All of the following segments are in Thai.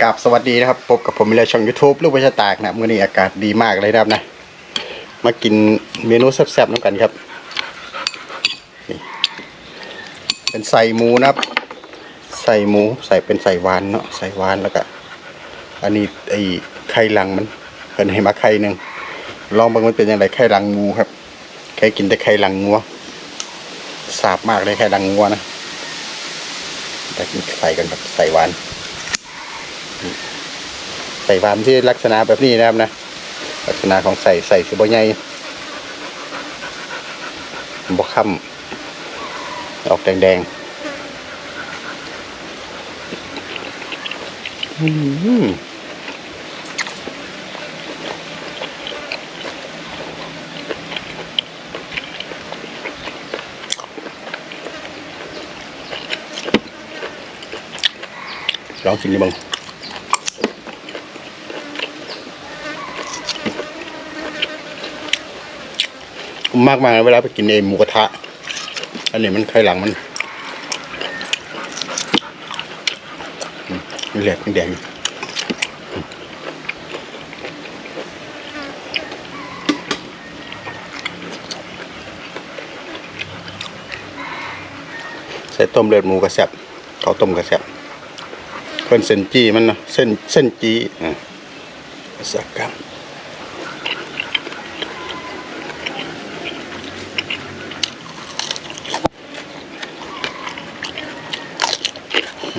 กับสวัสดีนะครับพบกับผมในช่อง YouTube ลูกประชาตากนะครับมื้อนี้อากาศดีมากเลยนะครับนะ มากินเมนูแซ่บๆน้ำกันครับ เป็นใส่หมูนะครับ ใส่หมูใส่เป็นใส่หวานเนาะใส่หวานแล้วก็อันนี้ไอ้ไข่ลังมันเพิ่นให้มาไข่หนึ่งลองบิ่งมันเป็นยังไงไข่ลังงูครับเคยกินแต่ไข่ลังงัวสาบมากเลยไข่ลังงัวนะแต่กินใส่กันแบบใส่หวาน ใส่หวานที่ลักษณะแบบนี้นะครับนะ ลักษณะของใส่ใส่สิบใหญ่บ่ค่ำออกแดงๆอืมลองชิมดูบ้าง มากมายเวลาไปกินเองหมูกระทะ อันนี้มันไข่หลังมันมันเหลืองแดงใส่ต้มเลือดหมูกระแซบเขาวต้มกระแซบเพิ่นเส้นจี้มันนะเส้นเส้นจี้อะสักกรัม มัน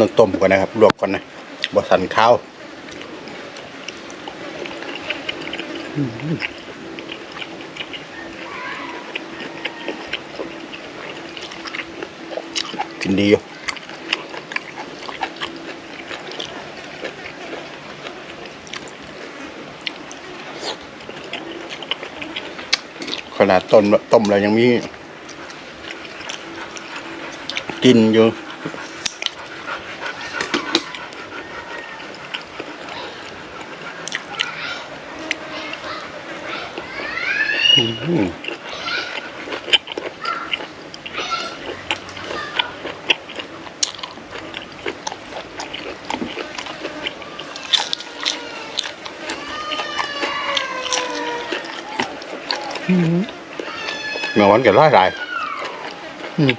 ต้องต้มก่อนนะครับ ลวกก่อนนะบสันข้าคือหือกินดีอยู่ ขนาดต้นต้มแล้วยังมีกินอยู่ เงาวันกับร้อยลายอืม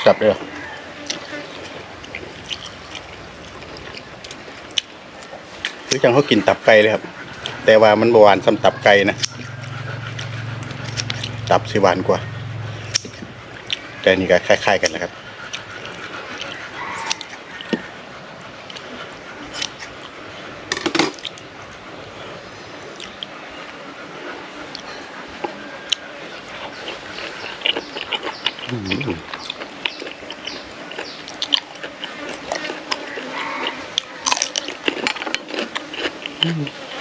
แซ่บเลยอะคือจังเขากินตับไก่เลยครับ แต่ว่ามันบหวานสำตับไก่นะ ตับสิหวานกว่า แต่นี่ก็คล้าย ๆ กันแหละครับมื่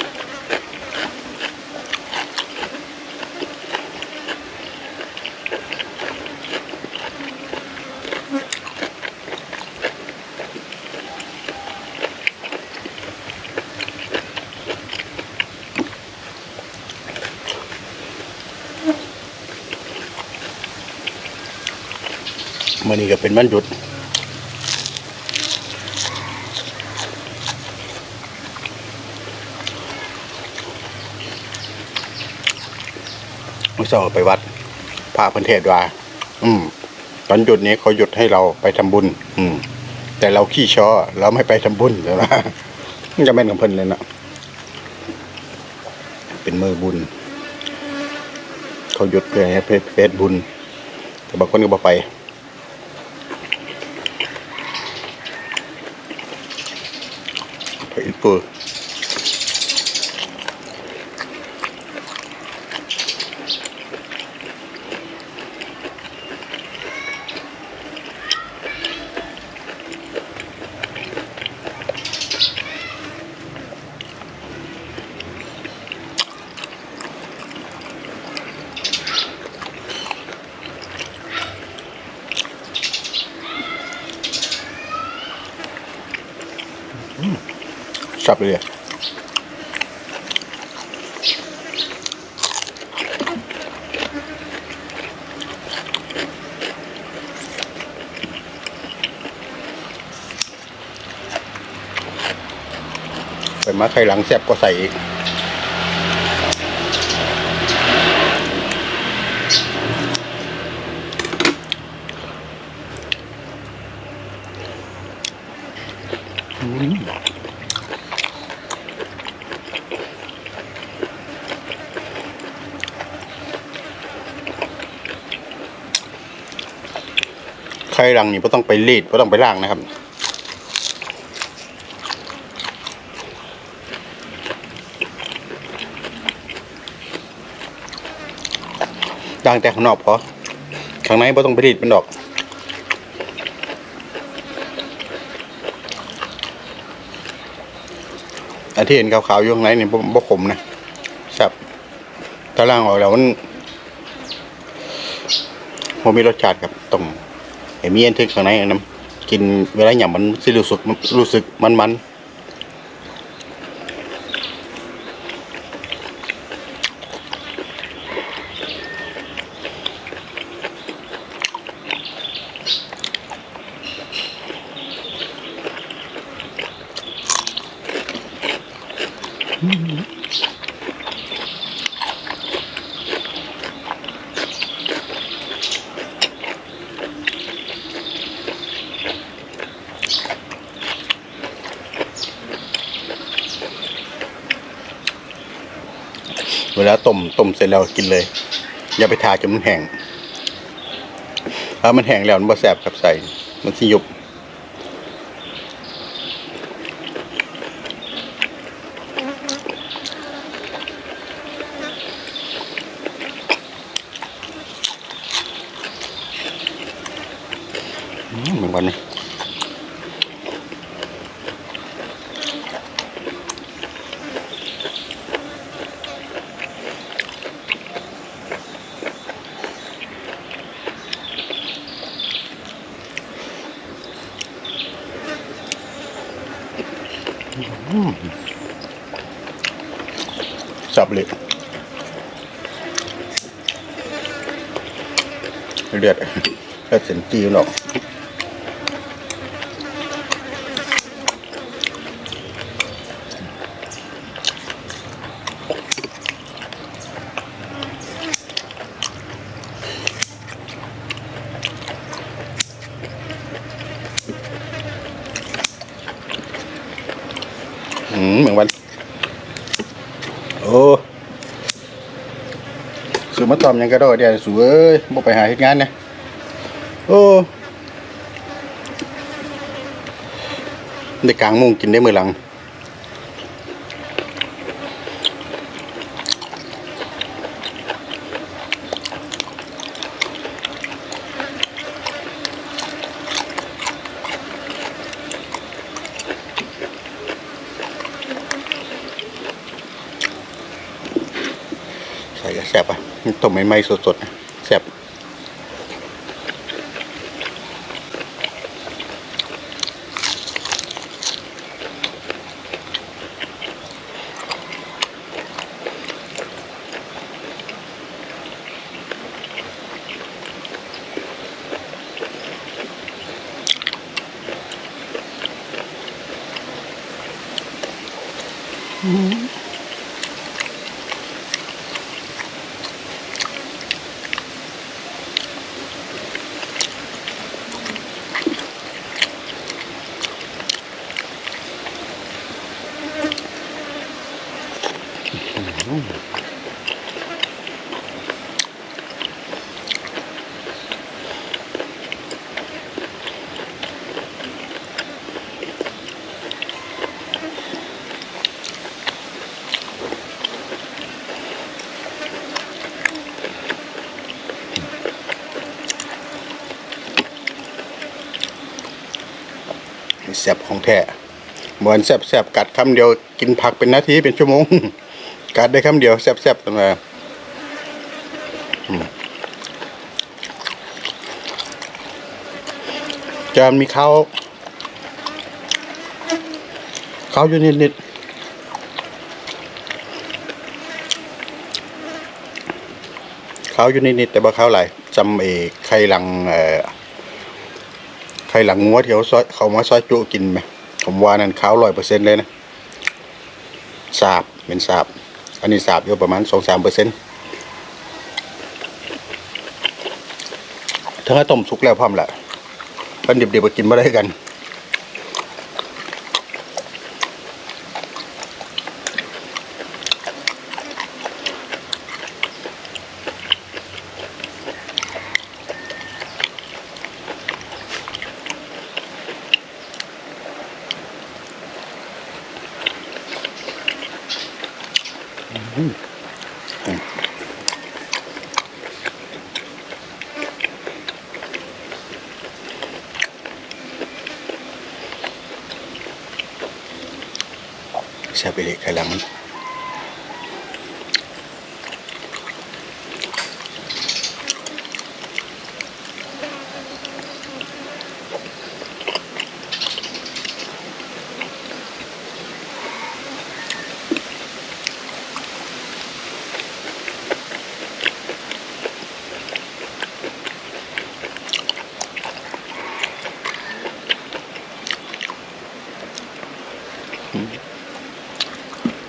อนี้ก็เป็นวันหยุด เมื่อเช้าไปวัดพระพันเทศว่าอืม ตอนหยุดนี้เขาหยุดให้เราไปทำบุญ อืม แต่เราขี้ช้อเราไม่ไปทำบุญใช่ไหมจะแม่นกับเพิ่นเลยนะเป็นมือบุญ เขาหยุดเพื่อให้เพศบุญ แต่บางคนก็บ่ไปไป 그 음. สับเลย ไปมาไข่หลังแซ่บก็ใส่อีกไข่หลังนี่ไม่ต้องไปรีดไม่ต้องไปล้างนะครับล้างแต่ข้างนอกพอข้างในไม่ต้องไปรีดมันดอกอันที่เห็นขาวๆอยู่ข้างในนี่บ่บ่ขมนะสับถ้าล้างออกแล้วมันมันมีรสชาติครับต้อง ไอ้มีอันทึกข้างในอันนั้นกินเวลาหยำมันสิรู้สึกรู้สึกมันมัน เวลาต้มต้มเสร็จแล้วกินเลย อย่าไปทาจนมันแห้งถ้ามันแห้งแล้วมันบ่แสบกับใส่ มันสิยุบอืมเหมือนกันนะ สับเลยเลือดเลือดเส้นจีนออก เหมือนวัน โอ้สูมาตอมยังกระโดดเดียวสวยบ่ไปหาเหตุงานเนี่ยโอ้ได้กลางมุงกินได้มือหลัง ใส่ก็แซ่บอะ ต้มใหม่ๆสดๆแซ่บ แซ่บของแท้เหมือนแซ่บๆกัดคำเดียวกินผักเป็นนาทีเป็นชั่วโมง กัดได้คำเดียวแซ่บๆกันมาจะมีข้าวข้าวอยู่นิดๆเขาอยู่นิดๆแต่บ่าเขาอะไรจำเอกไข่ลังเอ่อ ใครหลังงัวที่เขาซอยเขามาซอยจุกินไหมผมว่านั่นขาวร้อยเปอร์เซ็นต์เลยนะสาบเป็นสาบ อันนี้สาบอยู่ประมาณสองสามเปอร์เซ็นต์ถ้าต้มสุกแล้วพร้อมละมันดิบๆก็กินมาได้กัน แซ่บไปเ